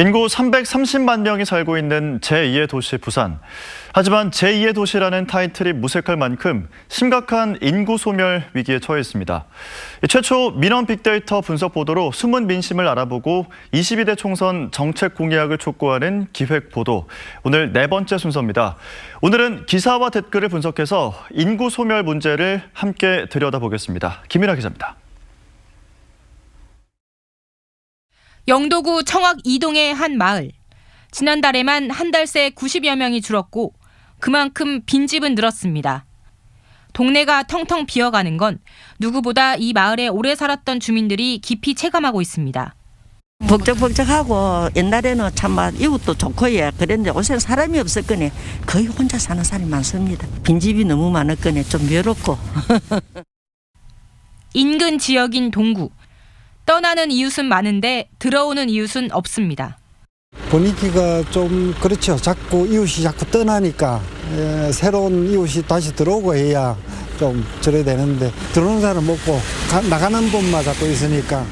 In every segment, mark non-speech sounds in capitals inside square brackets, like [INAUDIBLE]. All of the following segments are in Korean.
인구 330만 명이 살고 있는 제2의 도시 부산. 하지만 제2의 도시라는 타이틀이 무색할 만큼 심각한 인구 소멸 위기에 처해 있습니다. 최초 민원 빅데이터 분석 보도로 숨은 민심을 알아보고 22대 총선 정책 공약을 촉구하는 기획 보도. 오늘 네 번째 순서입니다. 오늘은 기사와 댓글을 분석해서 인구 소멸 문제를 함께 들여다보겠습니다. 김민아 기자입니다. 영도구 청학 이동의 한 마을. 지난달에만 한 달 새 90여 명이 줄었고 그만큼 빈집은 늘었습니다. 동네가 텅텅 비어가는 건 누구보다 이 마을에 오래 살았던 주민들이 깊이 체감하고 있습니다. 벅적벅적하고 옛날에는 참막 이웃도 좋고 예 그랬는데 요새 사람이 없었거니 거의 혼자 사는 사람이 많습니다. 빈집이 너무 많았거니 좀 외롭고 [LAUGHS] 인근 지역인 동구. 떠나는 이웃은 많은데 들어오는 이웃은 없습니다. 분위기가 좀 그렇죠. 자꾸 이웃이 자꾸 떠나니까 예, 새로운 이웃이 다시 들어오고 해야 좀 저래 되는데 들어오는 사람 없고 가- 나가는 분만 자꾸 있으니까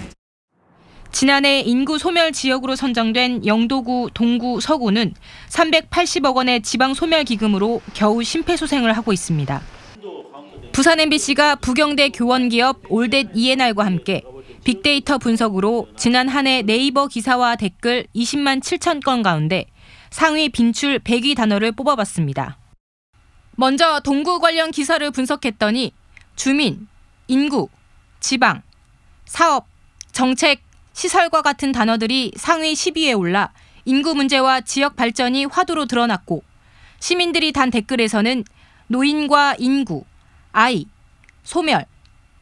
지난해 인구 소멸 지역으로 선정된 영도구, 동구, 서구는 380억 원의 지방 소멸 기금으로 겨우 심폐소생을 하고 있습니다. 부산 MBC가 부경대 교원 기업 올댓 ENR과 함께 빅데이터 분석으로 지난 한 해 네이버 기사와 댓글 20만 7천 건 가운데 상위 빈출 100위 단어를 뽑아봤습니다. 먼저 동구 관련 기사를 분석했더니 주민, 인구, 지방, 사업, 정책, 시설과 같은 단어들이 상위 10위에 올라 인구 문제와 지역 발전이 화두로 드러났고 시민들이 단 댓글에서는 노인과 인구, 아이, 소멸,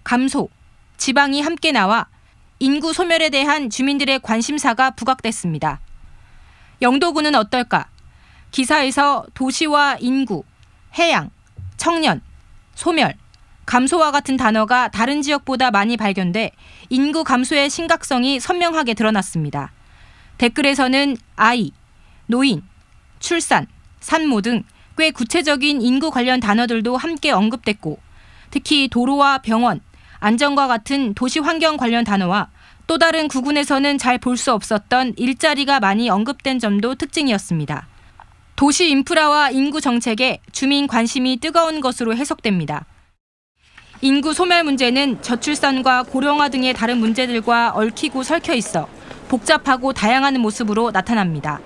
감소, 지방이 함께 나와 인구 소멸에 대한 주민들의 관심사가 부각됐습니다. 영도구는 어떨까? 기사에서 도시와 인구, 해양, 청년, 소멸, 감소와 같은 단어가 다른 지역보다 많이 발견돼 인구 감소의 심각성이 선명하게 드러났습니다. 댓글에서는 아이, 노인, 출산, 산모 등 꽤 구체적인 인구 관련 단어들도 함께 언급됐고 특히 도로와 병원, 안전과 같은 도시 환경 관련 단어와 또 다른 구군에서는 잘 볼 수 없었던 일자리가 많이 언급된 점도 특징이었습니다. 도시 인프라와 인구 정책에 주민 관심이 뜨거운 것으로 해석됩니다. 인구 소멸 문제는 저출산과 고령화 등의 다른 문제들과 얽히고 설켜 있어 복잡하고 다양한 모습으로 나타납니다.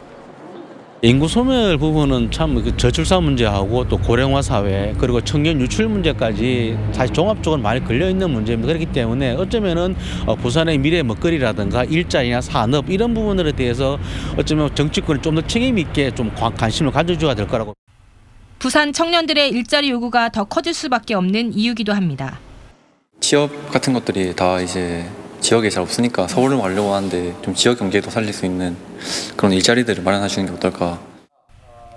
인구 소멸 부분은 참 그 저출산 문제하고 또 고령화 사회 그리고 청년 유출 문제까지 사실 종합적으로 많이 걸려 있는 문제입니다. 그렇기 때문에 어쩌면은 어, 부산의 미래 먹거리라든가 일자리나 산업 이런 부분들에 대해서 어쩌면 정치권이 좀 더 책임 있게 좀 관- 관심을 가져줘야 될 거라고. 부산 청년들의 일자리 요구가 더 커질 수밖에 없는 이유기도 합니다. 취업 같은 것들이 다 이제 지역에 잘 없으니까 서울을 가려고 하는데 좀 지역 경제도 살릴 수 있는 그런 일자리들을 마련하시는 게 어떨까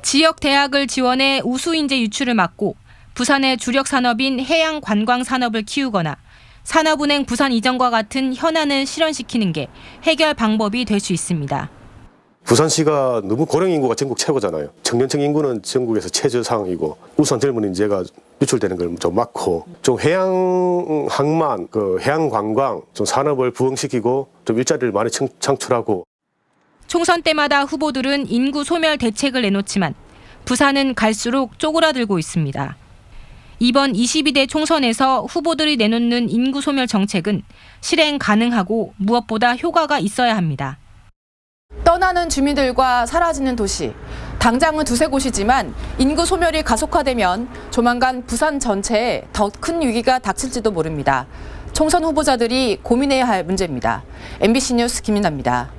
지역 대학을 지원해 우수 인재 유출을 막고 부산의 주력 산업인 해양 관광 산업을 키우거나 산업은행 부산 이전과 같은 현안을 실현시키는 게 해결 방법이 될 수 있습니다. 부산시가 너무 고령 인구가 전국 최고잖아요. 청년층 인구는 전국에서 최저 상황이고 우선 젊은 인재가 유출되는 걸 좀 막고 좀 해양 항만, 그 해양 관광 좀 산업을 부흥시키고 좀 일자리를 많이 창- 창출하고 총선 때마다 후보들은 인구 소멸 대책을 내놓지만 부산은 갈수록 쪼그라들고 있습니다. 이번 22대 총선에서 후보들이 내놓는 인구 소멸 정책은 실행 가능하고 무엇보다 효과가 있어야 합니다. 떠나는 주민들과 사라지는 도시. 당장은 두세 곳이지만 인구 소멸이 가속화되면 조만간 부산 전체에 더 큰 위기가 닥칠지도 모릅니다. 총선 후보자들이 고민해야 할 문제입니다. MBC 뉴스 김민아입니다.